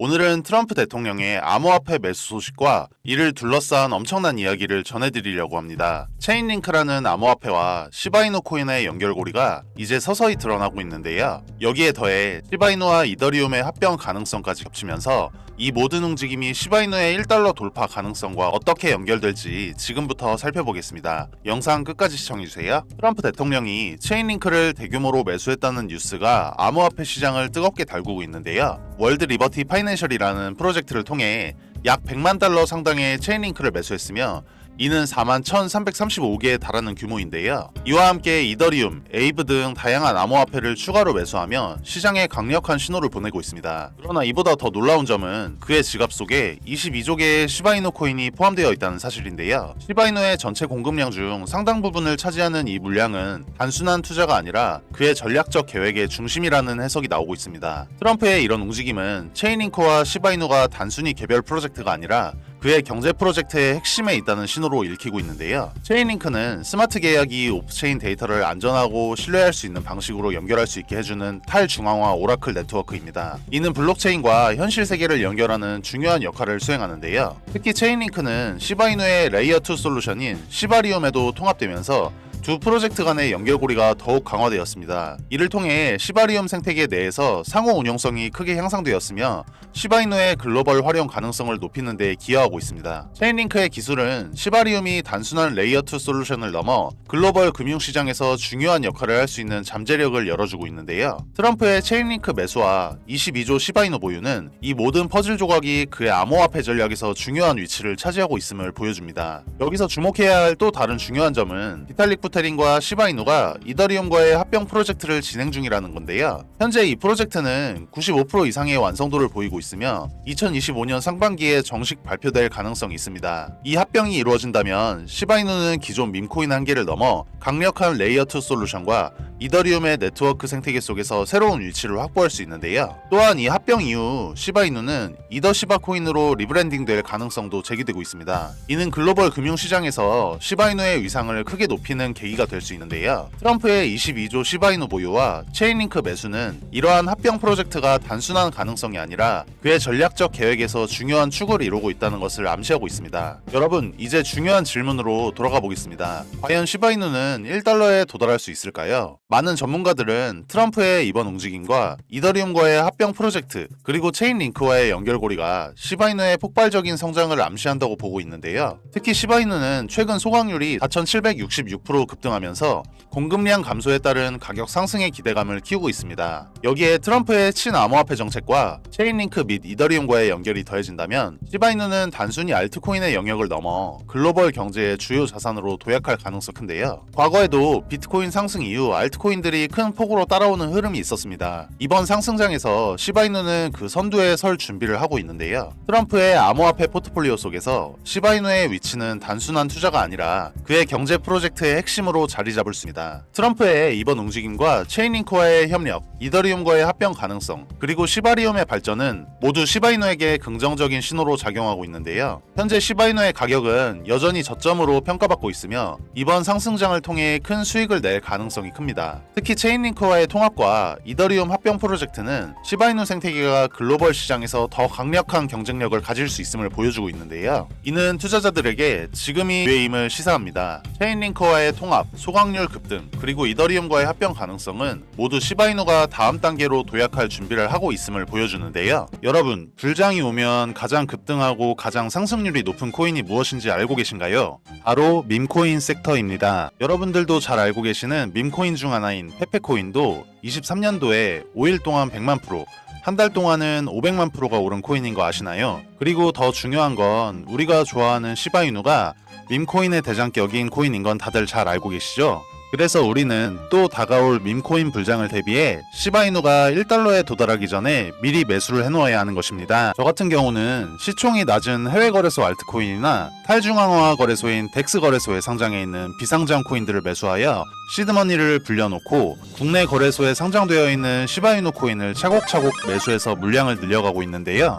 오늘은 트럼프 대통령의 암호화폐 매수 소식과 이를 둘러싼 엄청난 이야기를 전해드리려고 합니다. 체인링크라는 암호화폐와 시바이누 코인의 연결고리가 이제 서서히 드러나고 있는데요. 여기에 더해 시바이누와 이더리움의 합병 가능성까지 겹치면서 이 모든 움직임이 시바이누의 1달러 돌파 가능성과 어떻게 연결될지 지금부터 살펴보겠습니다. 영상 끝까지 시청해주세요. 트럼프 대통령이 체인링크를 대규모로 매수했다는 뉴스가 암호화폐 시장을 뜨겁게 달구고 있는데요. 월드 리버티 파이낸셜이라는 프로젝트를 통해 약 100만 달러 상당의 체인링크를 매수했으며 이는 4만 1,335개에 달하는 규모인데요. 이와 함께 이더리움, 에이브 등 다양한 암호화폐를 추가로 매수하며 시장에 강력한 신호를 보내고 있습니다. 그러나 이보다 더 놀라운 점은 그의 지갑 속에 22조 개의 시바이누 코인이 포함되어 있다는 사실인데요. 시바이누의 전체 공급량 중 상당 부분을 차지하는 이 물량은 단순한 투자가 아니라 그의 전략적 계획의 중심이라는 해석이 나오고 있습니다. 트럼프의 이런 움직임은 체인링크와 시바이누가 단순히 개별 프로젝트가 아니라 그의 경제 프로젝트의 핵심에 있다는 신호로 읽히고 있는데요. 체인링크는 스마트 계약이 오프체인 데이터를 안전하고 신뢰할 수 있는 방식으로 연결할 수 있게 해주는 탈중앙화 오라클 네트워크입니다. 이는 블록체인과 현실 세계를 연결하는 중요한 역할을 수행하는데요. 특히 체인링크는 시바이누의 레이어2 솔루션인 시바리움에도 통합되면서 두 프로젝트 간의 연결고리가 더욱 강화되었습니다. 이를 통해 시바리움 생태계 내에서 상호 운용성이 크게 향상되었으며 시바이누의 글로벌 활용 가능성을 높이는 데 기여하고 있습니다. 체인링크의 기술은 시바리움이 단순한 레이어 2 솔루션을 넘어 글로벌 금융시장에서 중요한 역할을 할 수 있는 잠재력을 열어주고 있는데요. 트럼프의 체인링크 매수와 22조 시바이누 보유는 이 모든 퍼즐 조각이 그의 암호화폐 전략에서 중요한 위치를 차지하고 있음을 보여줍니다. 여기서 주목해야 할 또 다른 중요한 점은 비탈릭 부 테린과 시바이누가 이더리움과의 합병 프로젝트를 진행 중이라는 건데요. 현재 이 프로젝트는 95% 이상의 완성도를 보이고 있으며 2025년 상반기에 정식 발표될 가능성이 있습니다. 이 합병이 이루어진다면 시바이누는 기존 밈코인 한계를 넘어 강력한 레이어2 솔루션과 이더리움의 네트워크 생태계 속에서 새로운 위치를 확보할 수 있는데요. 또한 이 합병 이후 시바이누는 이더 시바 코인으로 리브랜딩될 가능성도 제기되고 있습니다. 이는 글로벌 금융시장에서 시바이누의 위상을 크게 높이는 계기가 될 수 있는데요. 트럼프의 22조 시바이누 보유와 체인링크 매수는 이러한 합병 프로젝트가 단순한 가능성이 아니라 그의 전략적 계획에서 중요한 축을 이루고 있다는 것을 암시하고 있습니다. 여러분, 이제 중요한 질문으로 돌아가 보겠습니다. 과연 시바이누는 1달러에 도달할 수 있을까요? 많은 전문가들은 트럼프의 이번 움직임과 이더리움과의 합병 프로젝트 그리고 체인링크와의 연결고리가 시바이누의 폭발적인 성장을 암시한다고 보고 있는데요. 특히 시바이누는 최근 소각률이 4,766% 급등하면서 공급량 감소에 따른 가격 상승의 기대감을 키우고 있습니다. 여기에 트럼프의 친암호화폐 정책과 체인링크 및 이더리움과의 연결이 더해진다면 시바이누는 단순히 알트코인의 영역을 넘어 글로벌 경제의 주요 자산으로 도약할 가능성 큰데요. 과거에도 비트코인 상승 이후 알트 코인들이 큰 폭으로 따라오는 흐름이 있었습니다. 이번 상승장에서 시바이누는 그 선두에 설 준비를 하고 있는데요. 트럼프의 암호화폐 포트폴리오 속에서 시바이누의 위치는 단순한 투자가 아니라 그의 경제 프로젝트의 핵심으로 자리 잡을 수 있습니다. 트럼프의 이번 움직임과 체인링크와의 협력, 이더리움과의 합병 가능성, 그리고 시바리움의 발전은 모두 시바이누에게 긍정적인 신호로 작용하고 있는데요. 현재 시바이누의 가격은 여전히 저점으로 평가받고 있으며 이번 상승장을 통해 큰 수익을 낼 가능성이 큽니다. 특히 체인링크와의 통합과 이더리움 합병 프로젝트는 시바이누 생태계가 글로벌 시장에서 더 강력한 경쟁력을 가질 수 있음을 보여주고 있는데요. 이는 투자자들에게 지금이 기회임을 시사합니다. 체인링크와의 통합, 소각률 급등, 그리고 이더리움과의 합병 가능성은 모두 시바이누가 다음 단계로 도약할 준비를 하고 있음을 보여주는데요. 여러분, 불장이 오면 가장 급등하고 가장 상승률이 높은 코인이 무엇인지 알고 계신가요? 바로 밈코인 섹터입니다. 여러분들도 잘 알고 계시는 밈코인 중 하나인 페페코인도 23년도에 5일 동안 100만 프로, 한 달 동안은 500만 프로가 오른 코인인 거 아시나요? 그리고 더 중요한 건 우리가 좋아하는 시바이누가 밈코인의 대장격인 코인인 건 다들 잘 알고 계시죠? 그래서 우리는 또 다가올 밈코인 불장을 대비해 시바이누가 1달러에 도달하기 전에 미리 매수를 해놓아야 하는 것입니다. 저 같은 경우는 시총이 낮은 해외 거래소 알트코인이나 탈중앙화 거래소인 덱스 거래소에 상장해 있는 비상장 코인들을 매수하여 시드머니를 불려놓고 국내 거래소에 상장되어 있는 시바이누 코인을 차곡차곡 매수해서 물량을 늘려가고 있는데요.